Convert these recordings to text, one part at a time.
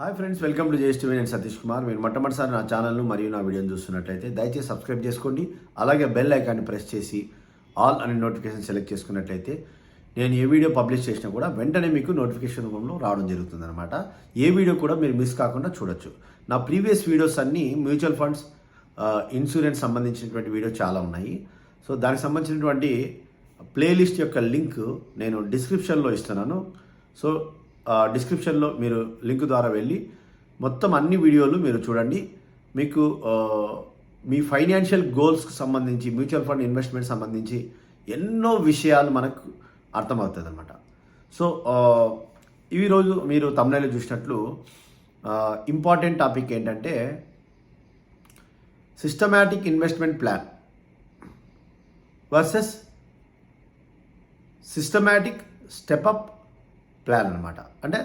Hi friends welcome to JS నేను సతీష్ కుమార్ మీరు మొట్టమొదటిసారి నా ఛానల్ను మరియు నా వీడియోని చూస్తున్నట్లయితే దయచేసి సబ్స్క్రైబ్ చేసుకోండి. అలాగే బెల్ ఐకాన్ని ప్రెస్ చేసి ఆల్ అనే నోటిఫికేషన్ సెలెక్ట్ చేసుకున్నట్లయితే నేను ఏ వీడియో పబ్లిష్ చేసినా కూడా వెంటనే మీకు నోటిఫికేషన్ రూపంలో రావడం జరుగుతుంది అనమాట ఏ వీడియో కూడా మీరు మిస్ కాకుండా చూడొచ్చు. నా ప్రీవియస్ వీడియోస్ అన్నీ మ్యూచువల్ ఫండ్స్ ఇన్సూరెన్స్ సంబంధించినటువంటి వీడియో చాలా ఉన్నాయి. సో దానికి సంబంధించినటువంటి ప్లేలిస్ట్ యొక్క లింక్ నేను డిస్క్రిప్షన్లో ఇస్తున్నాను. సో డిస్క్రిప్షన్లో మీరు లింక్ ద్వారా వెళ్ళి మొత్తం అన్ని వీడియోలు మీరు చూడండి. మీకు మీ ఫైనాన్షియల్ గోల్స్కి సంబంధించి మ్యూచువల్ ఫండ్ ఇన్వెస్ట్మెంట్ సంబంధించి ఎన్నో విషయాలు మనకు అర్థమవుతుంది అనమాట సో ఇవి రోజు మీరు తమిళలో చూసినట్లు ఇంపార్టెంట్ టాపిక్ ఏంటంటే systematic investment plan versus systematic step up plan అనమాట అంటే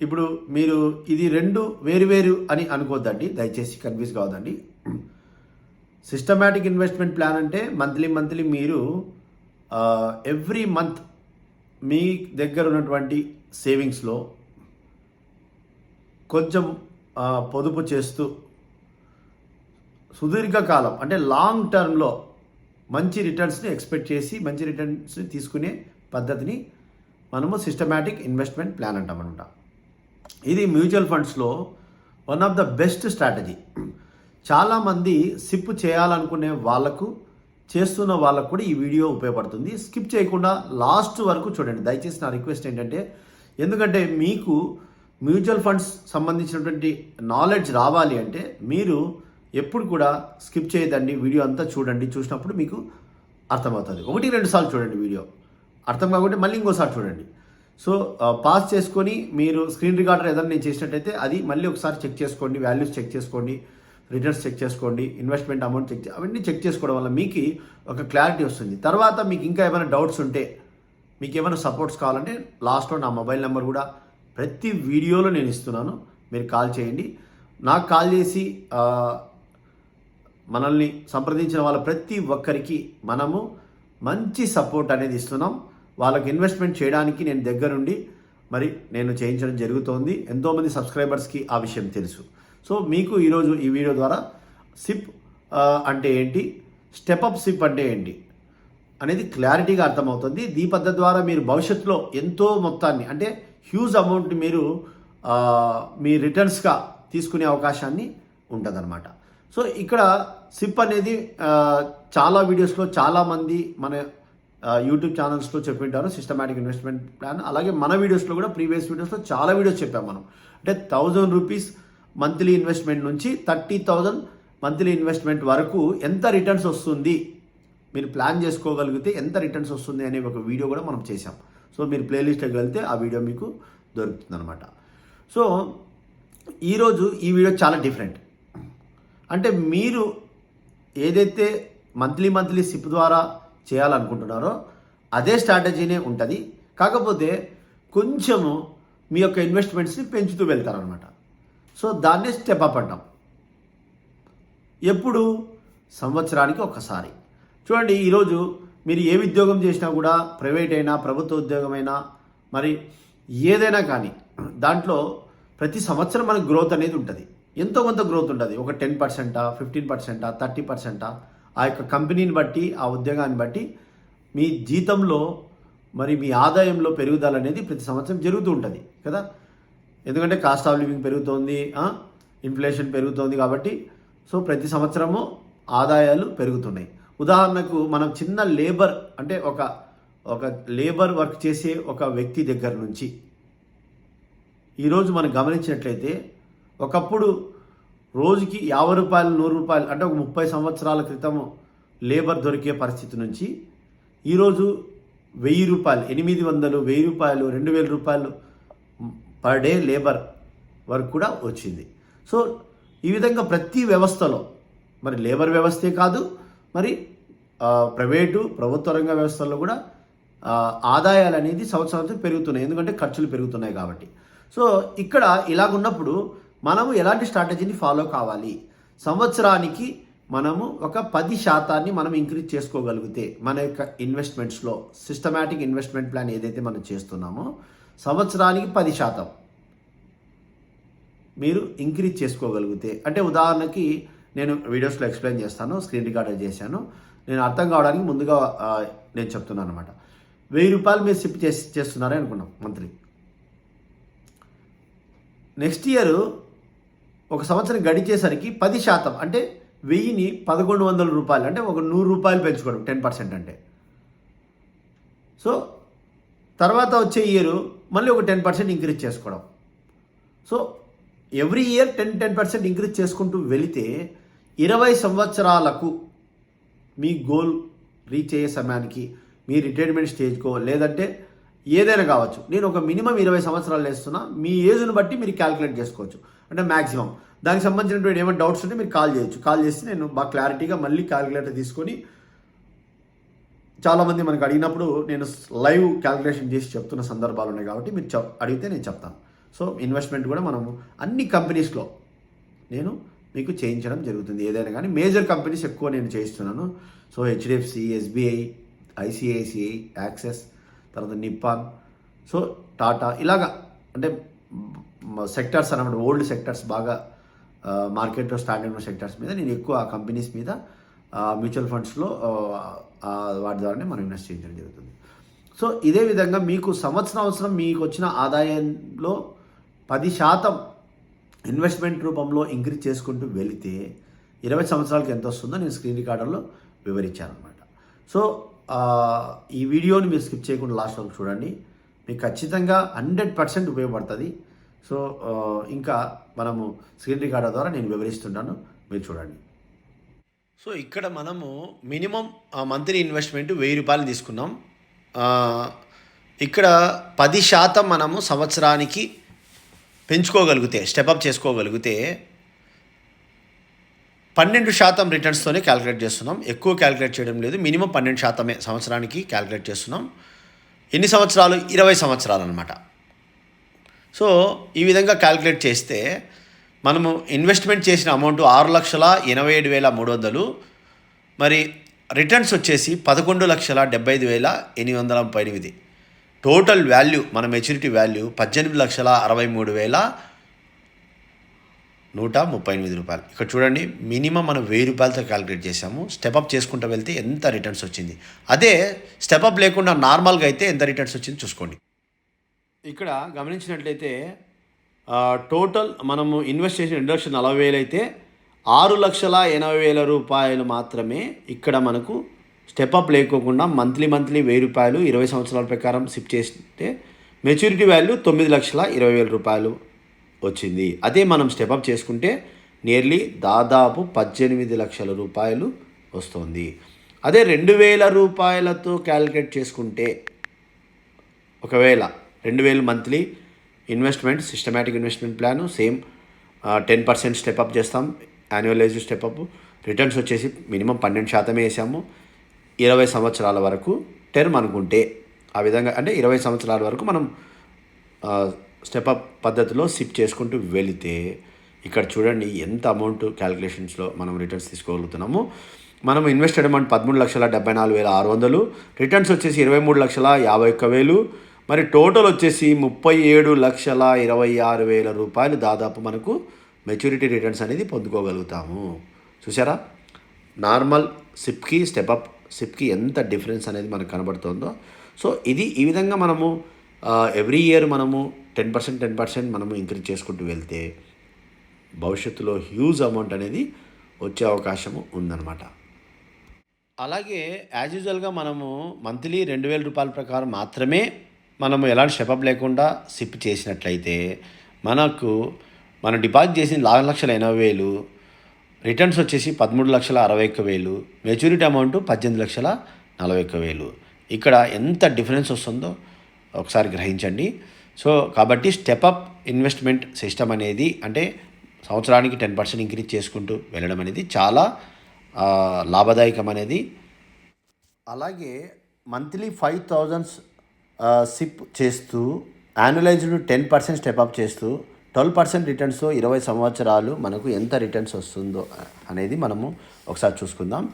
ఇప్పుడు మీరు ఇది రెండు వేరు వేరు అని అనుకోవద్దండి దయచేసి కన్ఫ్యూజ్ కావద్దండి. సిస్టమేటిక్ ఇన్వెస్ట్మెంట్ ప్లాన్ అంటే మంత్లీ మంత్లీ మీరు ఎవ్రీ మంత్ మీ దగ్గర ఉన్నటువంటి సేవింగ్స్లో కొంచెం పొదుపు చేస్తూ సుదీర్ఘకాలం అంటే లాంగ్ టర్మ్లో మంచి రిటర్న్స్ని ఎక్స్పెక్ట్ చేసి మంచి రిటర్న్స్ని తీసుకునే పద్ధతిని మనము సిస్టమాటిక్ ఇన్వెస్ట్మెంట్ ప్లాన్ అంటాం అనమాట ఇది మ్యూచువల్ ఫండ్స్లో one of the best strategy చాలామంది సిప్ చేయాలనుకునే వాళ్ళకు చేస్తున్న వాళ్ళకు కూడా ఈ వీడియో ఉపయోగపడుతుంది. స్కిప్ చేయకుండా లాస్ట్ వరకు చూడండి. దయచేసి నా రిక్వెస్ట్ ఏంటంటే ఎందుకంటే మీకు మ్యూచువల్ ఫండ్స్ సంబంధించినటువంటి నాలెడ్జ్ రావాలి అంటే మీరు ఎప్పుడు కూడా స్కిప్ చేయదండి. వీడియో అంతా చూడండి. చూసినప్పుడు మీకు అర్థమవుతుంది. ఒకటి రెండు సార్లు చూడండి వీడియో అర్థం కాకుంటే మళ్ళీ ఇంకోసారి చూడండి. సో పాస్ చేసుకొని మీరు స్క్రీన్ రికార్డర్ ఏదైనా నేను చేసినట్టయితే అది మళ్ళీ ఒకసారి చెక్ చేసుకోండి వాల్యూస్ చెక్ చేసుకోండి రిటర్న్స్ చెక్ చేసుకోండి ఇన్వెస్ట్మెంట్ అమౌంట్ చెక్ అవన్నీ చెక్ చేసుకోవడం వల్ల మీకు ఒక క్లారిటీ వస్తుంది. తర్వాత మీకు ఇంకా ఏమైనా డౌట్స్ ఉంటే మీకు ఏమైనా సపోర్ట్స్ కావాలంటే లాస్ట్లో నా మొబైల్ నెంబర్ కూడా ప్రతి వీడియోలో నేను ఇస్తున్నాను. మీరు కాల్ చేయండి. నాకు కాల్ చేసి మనల్ని సంప్రదించిన వాళ్ళ ప్రతి ఒక్కరికి మనము మంచి సపోర్ట్ అనేది ఇస్తున్నాం. వాళ్ళకి ఇన్వెస్ట్మెంట్ చేయడానికి నేను దగ్గరుండి మరి నేను చేయించడం జరుగుతోంది. ఎంతోమంది సబ్స్క్రైబర్స్కి ఆ విషయం తెలుసు. సో మీకు ఈరోజు ఈ వీడియో ద్వారా సిప్ అంటే ఏంటి? స్టెప్ అప్ సిప్ అంటే ఏంటి? అనేది క్లారిటీగా అర్థమవుతుంది. ఈ పద్ధతి ద్వారా మీరు భవిష్యత్తులో ఎంతో మొత్తాన్ని అంటే హ్యూజ్ అమౌంట్ మీరు మీ రిటర్న్స్గా తీసుకునే అవకాశాన్ని ఉంటుందన్నమాట. సో ఇక్కడ సిప్ అనేది చాలా వీడియోస్లో చాలామంది మన యూట్యూబ్ ఛానల్స్లో చెప్పింటారు సిస్టమాటిక్ ఇన్వెస్ట్మెంట్ ప్లాన్ అలాగే మన వీడియోస్లో కూడా ప్రీవియస్ వీడియోస్లో చాలా వీడియోస్ చెప్పాం మనం. అంటే థౌజండ్ రూపీస్ మంత్లీ ఇన్వెస్ట్మెంట్ నుంచి థర్టీ థౌజండ్ మంత్లీ ఇన్వెస్ట్మెంట్ వరకు ఎంత రిటర్న్స్ వస్తుంది? మీరు ప్లాన్ చేసుకోగలిగితే ఎంత రిటర్న్స్ వస్తుంది అనే ఒక వీడియో కూడా మనం చేసాం సో మీరు ప్లేలిస్ట్కి వెళ్తే ఆ వీడియో మీకు దొరుకుతుంది అనమాట సో ఈరోజు ఈ వీడియో చాలా డిఫరెంట్ అంటే మీరు ఏదైతే మంత్లీ మంత్లీ సిప్ ద్వారా చేయాలనుకుంటున్నారో అదే స్ట్రాటజీనే ఉంటుంది. కాకపోతే కొంచెము మీ యొక్క ఇన్వెస్ట్మెంట్స్ని పెంచుతూ వెళ్తారనమాట సో దాన్నే స్టెప్ అప్ అంటాం. ఎప్పుడు? సంవత్సరానికి ఒకసారి. చూడండి ఈరోజు మీరు ఏ ఉద్యోగం చేసినా కూడా ప్రైవేట్ అయినా ప్రభుత్వ ఉద్యోగమైనా మరి ఏదైనా కానీ దాంట్లో ప్రతి సంవత్సరం మనకు గ్రోత్ అనేది ఉంటుంది. ఎంతో కొంత గ్రోత్ ఉంటుంది. ఒక టెన్ పర్సెంటా ఫిఫ్టీన్ పర్సెంటా థర్టీ పర్సెంటా ఆ యొక్క కంపెనీని బట్టి ఆ ఉద్యోగాన్ని బట్టి మీ జీతంలో మరి మీ ఆదాయంలో పెరుగుదల అనేది ప్రతి సంవత్సరం జరుగుతూ ఉంటుంది కదా? ఎందుకంటే కాస్ట్ ఆఫ్ లివింగ్ పెరుగుతోంది ఇన్ఫ్లేషన్ పెరుగుతోంది కాబట్టి సో ప్రతి సంవత్సరము ఆదాయాలు పెరుగుతున్నాయి. ఉదాహరణకు మనం చిన్న లేబర్ అంటే ఒక ఒక లేబర్ వర్క్ చేసే ఒక వ్యక్తి దగ్గర నుంచి ఈరోజు మనం గమనించినట్లయితే ఒకప్పుడు రోజుకి యాభై రూపాయలు నూరు రూపాయలు అంటే ఒక ముప్పై సంవత్సరాల క్రితం లేబర్ దొరికే పరిస్థితి నుంచి ఈరోజు వెయ్యి రూపాయలు ఎనిమిది వందలు వెయ్యి రూపాయలు రెండు వేల రూపాయలు పర్ డే లేబర్ వర్క్ కూడా వచ్చింది. సో ఈ విధంగా ప్రతి వ్యవస్థలో మరి లేబర్ వ్యవస్థే కాదు మరి ప్రైవేటు ప్రభుత్వ రంగ వ్యవస్థల్లో కూడా ఆదాయాలు అనేది సంవత్సరం పెరుగుతున్నాయి. ఎందుకంటే ఖర్చులు పెరుగుతున్నాయి కాబట్టి. సో ఇక్కడ ఇలాగున్నప్పుడు మనము ఎలాంటి స్ట్రాటజీని ఫాలో కావాలి? సంవత్సరానికి మనము ఒక పది శాతాన్ని మనం ఇంక్రీజ్ చేసుకోగలిగితే మన యొక్క ఇన్వెస్ట్మెంట్స్లో సిస్టమాటిక్ ఇన్వెస్ట్మెంట్ ప్లాన్ ఏదైతే మనం చేస్తున్నామో సంవత్సరానికి పది శాతం మీరు ఇంక్రీజ్ చేసుకోగలిగితే. అంటే ఉదాహరణకి నేను వీడియోస్లో ఎక్స్ప్లెయిన్ చేస్తాను స్క్రీన్ రికార్డర్ చేశాను. నేను అర్థం కావడానికి ముందుగా నేను చెప్తున్నాను అనమాట వెయ్యి రూపాయలు మీరు సిప్ చేసి చేస్తున్నారని అనుకున్నాం మంత్లీ. నెక్స్ట్ ఇయర్ ఒక సంవత్సరం గడిచేసరికి పది శాతం అంటే వెయ్యిని పదకొండు వందల రూపాయలు అంటే ఒక నూరు రూపాయలు పెంచుకోవడం టెన్ పర్సెంట్ అంటే. సో తర్వాత వచ్చే ఇయర్ మళ్ళీ ఒక టెన్ పర్సెంట్ ఇంక్రీజ్ చేసుకోవడం. So every year ten ten percent increase చేసుకుంటూ వెళితే ఇరవై సంవత్సరాలకు మీ గోల్ రీచ్ అయ్యే సమయానికి మీ రిటైర్మెంట్ స్టేజ్కో లేదంటే ఏదైనా కావచ్చు. నేను ఒక మినిమం ఇరవై సంవత్సరాలు వేస్తున్నా మీ ఏజ్ని బట్టి మీరు క్యాలిక్యులేట్ చేసుకోవచ్చు. అంటే మ్యాక్సిమం దానికి సంబంధించినటువంటి ఏమైనా డౌట్స్ ఉంటే మీరు కాల్ చేయొచ్చు. కాల్ చేసి నేను బాగా క్లారిటీగా మళ్ళీ క్యాలిక్యులేటర్ తీసుకొని చాలామంది మనకు అడిగినప్పుడు నేను లైవ్ క్యాలిక్యులేషన్ చేసి చెప్తున్న సందర్భాలు ఉన్నాయి కాబట్టి మీరు చెప్ అడిగితే నేను చెప్తాను. సో ఇన్వెస్ట్మెంట్ కూడా మనము అన్ని కంపెనీస్లో నేను మీకు చేయించడం జరుగుతుంది. ఏదైనా కానీ మేజర్ కంపెనీస్ ఎక్కువ నేను చేయిస్తున్నాను. So HDFC SBI ICICI Axis తర్వాత నిప్పాన్ సో టాటా ఇలాగా. అంటే సెక్టర్స్ అనమాట ఓల్డ్ సెక్టర్స్ బాగా మార్కెట్లో స్టాండర్డ్ ఉన్న సెక్టర్స్ మీద నేను ఎక్కువ ఆ కంపెనీస్ మీద మ్యూచువల్ ఫండ్స్లో వాటి ద్వారానే మనం ఇన్వెస్ట్ చేయించడం జరుగుతుంది. సో ఇదే విధంగా మీకు సంవత్సరం అవసరం మీకు వచ్చిన ఆదాయంలో పది శాతం ఇన్వెస్ట్మెంట్ రూపంలో ఇంక్రీజ్ చేసుకుంటూ వెళితే ఇరవై సంవత్సరాలకి ఎంత వస్తుందో నేను స్క్రీన్ రికార్డర్లో వివరించాను అనమాట సో ఈ వీడియోని మీరు స్కిప్ చేయకుండా లాస్ట్ వరకు చూడండి. మీకు ఖచ్చితంగా హండ్రెడ్ పర్సెంట్ ఉపయోగపడుతుంది. సో ఇంకా మనము స్క్రీన్ రికార్డర్ ద్వారా నేను వివరిస్తున్నాను మీరు చూడండి. సో ఇక్కడ మనము మినిమం మంత్లీ ఇన్వెస్ట్మెంట్ వెయ్యి రూపాయలు తీసుకున్నాం. ఇక్కడ పది శాతం మనము సంవత్సరానికి పెంచుకోగలిగితే స్టెప్అప్ చేసుకోగలిగితే పన్నెండు శాతం రిటర్న్స్తోనే క్యాలిక్యులేట్ చేస్తున్నాం. ఎక్కువ క్యాలిక్యులేట్ చేయడం లేదు. మినిమం పన్నెండు శాతమే సంవత్సరానికి క్యాలిక్యులేట్ చేస్తున్నాం. ఎన్ని సంవత్సరాలు? ఇరవై సంవత్సరాలు అనమాట సో ఈ విధంగా క్యాలిక్యులేట్ చేస్తే మనము ఇన్వెస్ట్మెంట్ చేసిన అమౌంట్ ఆరు లక్షల ఎనభై ఏడు వేల మూడు వందలు మరి రిటర్న్స్ వచ్చేసి పదకొండు లక్షల డెబ్బై ఐదు వేల ఎనిమిది వందల ముప్పై ఎనిమిది. టోటల్ వాల్యూ మన మెచ్యూరిటీ వాల్యూ పద్దెనిమిది లక్షల అరవై మూడు వేల నూట ముప్పై ఎనిమిది రూపాయలు. ఇక్కడ చూడండి మినిమం మనం వెయ్యి రూపాయలతో క్యాలిక్యులేట్ చేసాము స్టెప్అప్ చేసుకుంటూ వెళ్తే ఎంత రిటర్న్స్ వచ్చింది. అదే స్టెప్అప్ లేకుండా నార్మల్గా అయితే ఎంత రిటర్న్స్ వచ్చింది చూసుకోండి. ఇక్కడ గమనించినట్లయితే టోటల్ మనము ఇన్వెస్ట్ చేసిన రెండు లక్షల నలభై వేలు అయితే ఆరు లక్షల ఎనభై వేల రూపాయలు మాత్రమే ఇక్కడ మనకు స్టెప్అప్ లేకోకుండా మంత్లీ మంత్లీ వెయ్యి రూపాయలు ఇరవై సంవత్సరాల ప్రకారం షిఫ్ట్ చేస్తే మెచ్యూరిటీ వాల్యూ తొమ్మిది లక్షల ఇరవై వేల రూపాయలు వచ్చింది. అదే మనం స్టెప్అప్ చేసుకుంటే నియర్లీ దాదాపు పద్దెనిమిది లక్షల రూపాయలు వస్తుంది. అదే రెండు వేల రూపాయలతో క్యాలిక్యులేట్ చేసుకుంటే ఒకవేళ రెండు వేలు monthly investment systematic investment plan same ten percent step up చేస్తాం యాన్యువలైజ్ స్టెప్అప్ రిటర్న్స్ వచ్చేసి మినిమం పన్నెండు శాతమే వేసాము. ఇరవై సంవత్సరాల వరకు టెర్మ్ అనుకుంటే ఆ విధంగా అంటే ఇరవై సంవత్సరాల వరకు మనం స్టెప్అప్ పద్ధతిలో సిప్ చేసుకుంటూ వెళితే ఇక్కడ చూడండి ఎంత అమౌంట్ క్యాలిక్యులేషన్స్లో మనం రిటర్న్స్ తీసుకోగలుగుతున్నాము. మనం ఇన్వెస్టెడ్ అమౌంట్ పదమూడు లక్షల డెబ్బై నాలుగు వేల ఆరు వందలు రిటర్న్స్ వచ్చేసి ఇరవై మూడు లక్షల యాభై ఒక్క వేలు మరి టోటల్ వచ్చేసి ముప్పై ఏడు లక్షల ఇరవై ఆరు వేల రూపాయలు దాదాపు మనకు మెచ్యూరిటీ రిటర్న్స్ అనేది పొందుకోగలుగుతాము. చూసారా నార్మల్ సిప్కి స్టెప్అప్ సిప్కి ఎంత డిఫరెన్స్ అనేది మనకు కనబడుతుందో. సో ఇది ఈ విధంగా మనము ఎవ్రీ ఇయర్ మనము టెన్ పర్సెంట్ టెన్ పర్సెంట్ మనము ఇంక్రీజ్ చేసుకుంటూ వెళ్తే భవిష్యత్తులో హ్యూజ్ అమౌంట్ అనేది వచ్చే అవకాశము ఉందన్నమాట. అలాగే యాజ్ యూజువల్గా మనము మంత్లీ రెండు వేల రూపాయల ప్రకారం మాత్రమే మనము ఎలాంటి స్టెప్అప్ లేకుండా సిప్ చేసినట్లయితే మనకు మనం డిపాజిట్ చేసిన నాలుగు లక్షల ఎనభై వేలు రిటర్న్స్ వచ్చేసి పదమూడు లక్షల అరవై ఒక్క వేలు మెచ్యూరిటీ అమౌంట్ పద్దెనిమిది లక్షల నలభై ఒక్క వేలు. ఇక్కడ ఎంత డిఫరెన్స్ వస్తుందో ఒకసారి గ్రహించండి. సో కాబట్టి స్టెప్అప్ ఇన్వెస్ట్మెంట్ సిస్టమ్ అనేది అంటే సంవత్సరానికి టెన్ పర్సెంట్ ఇంక్రీజ్ చేసుకుంటూ వెళ్ళడం అనేది చాలా లాభదాయకం అనేది. అలాగే మంత్లీ ఫైవ్ థౌజండ్స్ సిప్ చేస్తూ annualised ten percent step up చేస్తూ ట్వెల్వ్ పర్సెంట్ రిటర్న్స్ ఇరవై సంవత్సరాలు మనకు ఎంత రిటర్న్స్ వస్తుందో అనేది మనము ఒకసారి చూసుకుందాం.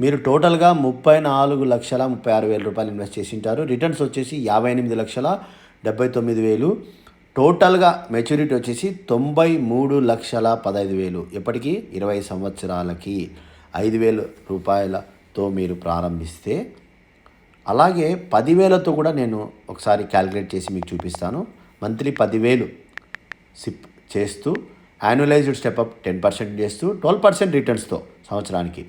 మీరు టోటల్గా ముప్పై నాలుగు లక్షల ముప్పై ఆరు వేల రూపాయలు ఇన్వెస్ట్ చేసి ఉంటారు రిటర్న్స్ వచ్చేసి యాభై ఎనిమిది లక్షల డెబ్బై తొమ్మిది వేలు. టోటల్గా మెచ్యూరిటీ వచ్చేసి తొంభై మూడు లక్షల పదహైదు వేలు. ఎప్పటికీ? ఇరవై సంవత్సరాలకి. ఐదు వేల రూపాయలతో మీరు ప్రారంభిస్తే అలాగే పదివేలతో కూడా నేను ఒకసారి క్యాలిక్యులేట్ చేసి మీకు చూపిస్తాను. మంత్లీ పదివేలు సిప్ చేస్తూ annualised step up ten percent చేస్తూ ట్వెల్వ్ పర్సెంట్ రిటర్న్స్తో సంవత్సరానికి.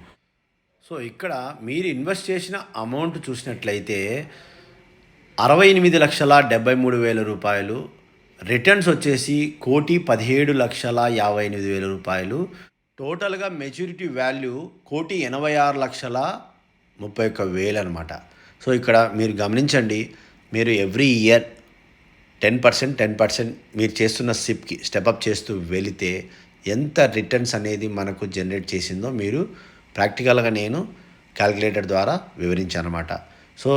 సో ఇక్కడ మీరు ఇన్వెస్ట్ చేసిన అమౌంట్ చూసినట్లయితే అరవై ఎనిమిది లక్షల డెబ్బై మూడు వేల రూపాయలు రిటర్న్స్ వచ్చేసి కోటి పదిహేడు లక్షల యాభై ఎనిమిది వేల రూపాయలు. టోటల్గా మెచ్యూరిటీ వాల్యూ కోటి ఎనభై ఆరు లక్షల ముప్పై ఒక్క వేలు అనమాట సో ఇక్కడ మీరు గమనించండి మీరు every year ten percent ten percent మీరు చేస్తున్న సిప్కి స్టెప్అప్ చేస్తూ వెళితే ఎంత రిటర్న్స్ అనేది మనకు జనరేట్ చేసిందో మీరు ప్రాక్టికల్గా నేను క్యాలిక్యులేటర్ ద్వారా వివరించానమాట. సో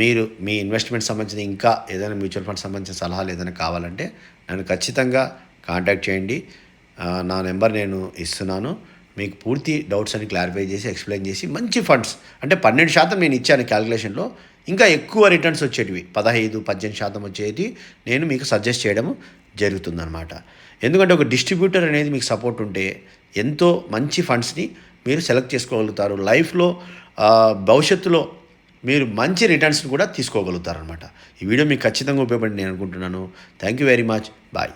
మీరు మీ ఇన్వెస్ట్మెంట్ సంబంధించిన ఇంకా ఏదైనా మ్యూచువల్ ఫండ్ సంబంధించిన సలహాలు ఏదైనా కావాలంటే నన్ను ఖచ్చితంగా కాంటాక్ట్ చేయండి. నా నెంబర్ నేను ఇస్తున్నాను. మీకు పూర్తి డౌట్స్ అని క్లారిఫై చేసి ఎక్స్ప్లెయిన్ చేసి మంచి ఫండ్స్. అంటే పన్నెండు శాతం నేను ఇచ్చాను క్యాలిక్యులేషన్లో ఇంకా ఎక్కువ రిటర్న్స్ వచ్చేటివి. పదహైదు పద్దెనిమిది శాతం వచ్చేది నేను మీకు సజెస్ట్ చేయడం జరుగుతుందనమాట ఎందుకంటే ఒక డిస్ట్రిబ్యూటర్ అనేది మీకు సపోర్ట్ ఉంటే ఎంతో మంచి ఫండ్స్ని మీరు సెలెక్ట్ చేసుకోగలుగుతారు. లైఫ్లో భవిష్యత్తులో మీరు మంచి రిటర్న్స్ని కూడా తీసుకోగలుగుతారనమాట ఈ వీడియో మీకు ఖచ్చితంగా ఉపయోగపడి నేను అనుకుంటున్నాను. Thank you very much. Bye.